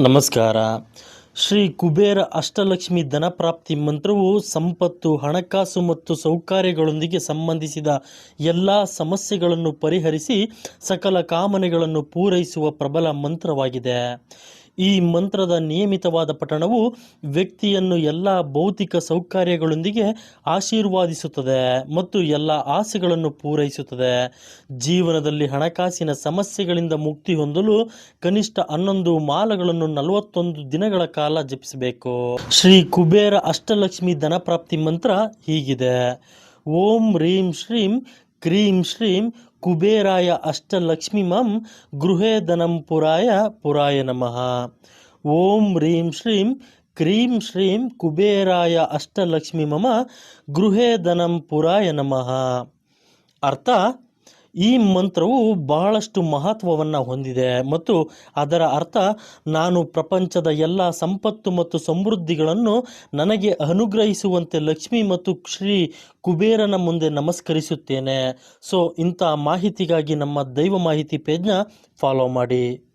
ನಮಸ್ಕಾರ. ಶ್ರೀ ಕುಬೇರ ಅಷ್ಟಲಕ್ಷ್ಮಿ ಧನಪ್ರಾಪ್ತಿ ಮಂತ್ರವು ಸಂಪತ್ತು, ಹಣಕಾಸು ಮತ್ತು ಸೌಕರ್ಯಗಳೊಂದಿಗೆ ಸಂಬಂಧಿಸಿದ ಎಲ್ಲ ಸಮಸ್ಯೆಗಳನ್ನು ಪರಿಹರಿಸಿ ಸಕಲ ಕಾಮನೆಗಳನ್ನು ಪೂರೈಸುವ ಪ್ರಬಲ ಮಂತ್ರವಾಗಿದೆ. ಈ ಮಂತ್ರದ ನಿಯಮಿತವಾದ ಪಠಣವು ವ್ಯಕ್ತಿಯನ್ನು ಎಲ್ಲ ಭೌತಿಕ ಸೌಕರ್ಯಗಳೊಂದಿಗೆ ಆಶೀರ್ವಾದಿಸುತ್ತದೆ ಮತ್ತು ಎಲ್ಲ ಆಸೆಗಳನ್ನು ಪೂರೈಸುತ್ತದೆ. ಜೀವನದಲ್ಲಿ ಹಣಕಾಸಿನ ಸಮಸ್ಯೆಗಳಿಂದ ಮುಕ್ತಿ ಹೊಂದಲು ಕನಿಷ್ಠ ಹನ್ನೊಂದು ಮಾಲಗಳನ್ನು ನಲವತ್ತೊಂದು ದಿನಗಳ ಕಾಲ ಜಪಿಸಬೇಕು. ಶ್ರೀ ಕುಬೇರ ಅಷ್ಟಲಕ್ಷ್ಮಿ ಧನಪ್ರಾಪ್ತಿ ಮಂತ್ರ ಹೀಗಿದೆ. ಓಂ ರೀಂ ಶ್ರೀಂ ಕ್ರೀಂ ಶ್ರೀಂ कुबेराय अष्टलक्ष्मि मम गृहे धनं पुराय पुराय नमः। ॐ ह्रीं श्रीं क्रीं श्रीं कुबेराय अष्टलक्ष्मी मम गृहे धनं पुराय नमः। अर्थात् ಈ ಮಂತ್ರವು ಬಹಳಷ್ಟು ಮಹತ್ವವನ್ನು ಹೊಂದಿದೆ ಮತ್ತು ಅದರ ಅರ್ಥ ನಾನು ಪ್ರಪಂಚದ ಎಲ್ಲ ಸಂಪತ್ತು ಮತ್ತು ಸಮೃದ್ಧಿಗಳನ್ನು ನನಗೆ ಅನುಗ್ರಹಿಸುವಂತೆ ಲಕ್ಷ್ಮಿ ಮತ್ತು ಶ್ರೀ ಕುಬೇರನ ಮುಂದೆ ನಮಸ್ಕರಿಸುತ್ತೇನೆ. ಸೊ ಇಂಥ ಮಾಹಿತಿಗಾಗಿ ನಮ್ಮ ದೈವ ಮಾಹಿತಿ ಪೇಜ್ನ ಫಾಲೋ ಮಾಡಿ.